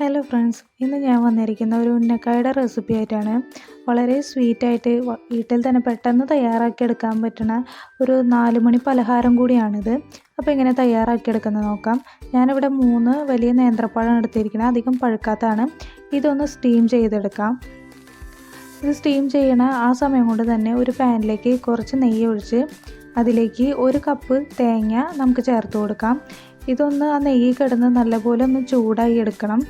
Hello friends ഇന്ന് ഞാൻ വന്നിരിക്കുന്ന ഒരു ഉന്നക്കായുടെ റെസിപ്പി ആയിട്ടാണ് വളരെ സ്വീറ്റായിട്ട് വീട്ടിൽ തന്നെ പെട്ടെന്ന് തയ്യാറാക്കി എടുക്കാൻ പറ്റുന്ന ഒരു നാല് മണി പലഹാരം കൂടിയാണിത്. അപ്പോൾ ഇങ്ങനെ തയ്യാറാക്കിയെടുക്കുന്നത് നോക്കാം. ഞാനിവിടെ മൂന്ന് വലിയ നേന്ത്രപ്പഴം എടുത്തിരിക്കുന്നത് അധികം പഴുക്കാത്തതാണ് ഇതൊന്ന് സ്റ്റീം ചെയ്തെടുക്കാം. ഇത് സ്റ്റീം ചെയ്യണ ആ സമയം കൊണ്ട് തന്നെ ഒരു പാനിലേക്ക് കുറച്ച് നെയ്യ് ഒഴിച്ച് അതിലേക്ക് ഒരു കപ്പ് തേങ്ങ നമുക്ക് ചേർത്ത് കൊടുക്കാം. ഇതൊന്ന് ആ നെയ്യ് കിടന്ന് നല്ലപോലെ ഒന്ന് ചൂടായി എടുക്കണം.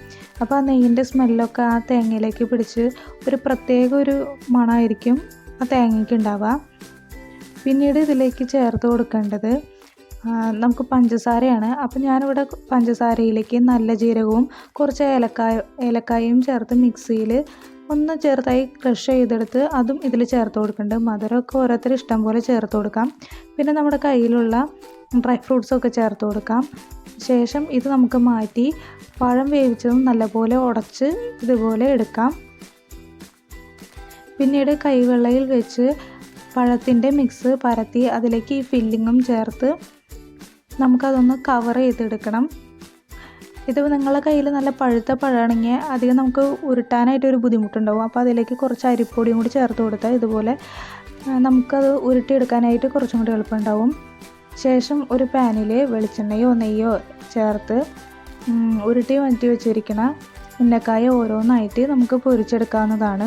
അപ്പോൾ ആ നെയ്യിന്റെ സ്മെല്ലൊക്കെ ആ തേങ്ങയിലേക്ക് പിടിച്ച് ഒരു പ്രത്യേക ഒരു മണമായിരിക്കും ആ തേങ്ങയ്ക്ക് ഉണ്ടാവുക. പിന്നീട് ഇതിലേക്ക് ചേർത്ത് കൊടുക്കേണ്ടത് നമുക്ക് പഞ്ചസാരയാണ്. അപ്പോൾ ഞാനിവിടെ പഞ്ചസാരയിലേക്ക് നല്ല ജീരകവും കുറച്ച് ഏലക്കായ ഏലക്കായയും ചേർത്ത് മിക്സിയിൽ ഒന്ന് ചെറുതായി ക്രഷ് ചെയ്തെടുത്ത് അതും ഇതിൽ ചേർത്ത് കൊടുക്കുന്നുണ്ട് മധുരമൊക്കെ ഓരോരുത്തർ ഇഷ്ടം പോലെ ചേർത്ത് കൊടുക്കാം. പിന്നെ നമ്മുടെ കയ്യിലുള്ള ഡ്രൈ ഫ്രൂട്ട്സൊക്കെ ചേർത്ത് കൊടുക്കാം. ശേഷം ഇത് നമുക്ക് മാറ്റി പഴം വേവിച്ചതും നല്ലപോലെ ഉടച്ച് ഇതുപോലെ എടുക്കാം. പിന്നീട് കൈവെള്ളയിൽ വെച്ച് പഴത്തിന്റെ മിക്സ് പരത്തി അതിലേക്ക് ഈ ഫില്ലിങ്ങും ചേർത്ത് നമുക്കതൊന്ന് കവർ ചെയ്തെടുക്കണം. ഇത് നിങ്ങളുടെ കയ്യിൽ നല്ല പഴുത്ത പഴമാണെങ്കിൽ അധികം നമുക്ക് ഉരുട്ടാനായിട്ട് ഒരു ബുദ്ധിമുട്ടുണ്ടാവും. അപ്പോൾ അതിലേക്ക് കുറച്ച് അരിപ്പൊടിയും കൂടി ചേർത്ത് കൊടുത്താൽ ഇതുപോലെ നമുക്കത് ഉരുട്ടിയെടുക്കാനായിട്ട് കുറച്ചും കൂടി എളുപ്പമുണ്ടാവും. ശേഷം ഒരു പാനിൽ വെളിച്ചെണ്ണയോ നെയ്യോ ചേർത്ത് ഉരുട്ടി മാറ്റി വെച്ചിരിക്കുന്ന ഉന്നക്കായ ഓരോന്നായിട്ട് നമുക്ക് പൊരിച്ചെടുക്കാവുന്നതാണ്.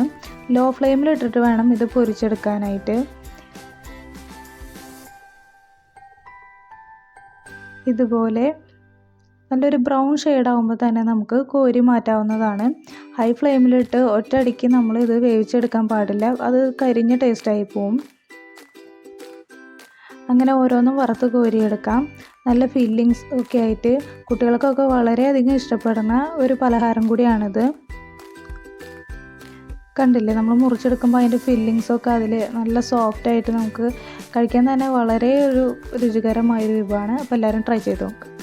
ലോ ഫ്ലെയിമിൽ ഇട്ടിട്ട് വേണം ഇത് പൊരിച്ചെടുക്കാനായിട്ട്. ഇതുപോലെ നല്ലൊരു ബ്രൗൺ ആകുമ്പോൾ തന്നെ നമുക്ക് കോരി മാറ്റാവുന്നതാണ്. ഹൈ ഫ്ലെയിമിലിട്ട് ഒറ്റയടിക്ക് നമ്മൾ ഇത് വേവിച്ചെടുക്കാൻ പാടില്ല. അത് കരിഞ്ഞ ടേസ്റ്റായി പോവും. അങ്ങനെ ഓരോന്നും വറുത്ത് കോരിയെടുക്കാം. നല്ല ഫീലിങ്സ് ഒക്കെ ആയിട്ട് കുട്ടികൾക്കൊക്കെ വളരെയധികം ഇഷ്ടപ്പെടുന്ന ഒരു പലഹാരം കൂടിയാണിത്. കണ്ടില്ലേ? നമ്മൾ മുറിച്ചെടുക്കുമ്പോൾ അതിന്റെ ഫില്ലിങ്സൊക്കെ അതിൽ നല്ല സോഫ്റ്റായിട്ട് നമുക്ക് കഴിക്കാൻ തന്നെ വളരെ ഒരു രുചികരമായൊരു വിഭവമാണ്. അപ്പോൾ എല്ലാവരും ട്രൈ ചെയ്ത് നോക്കുക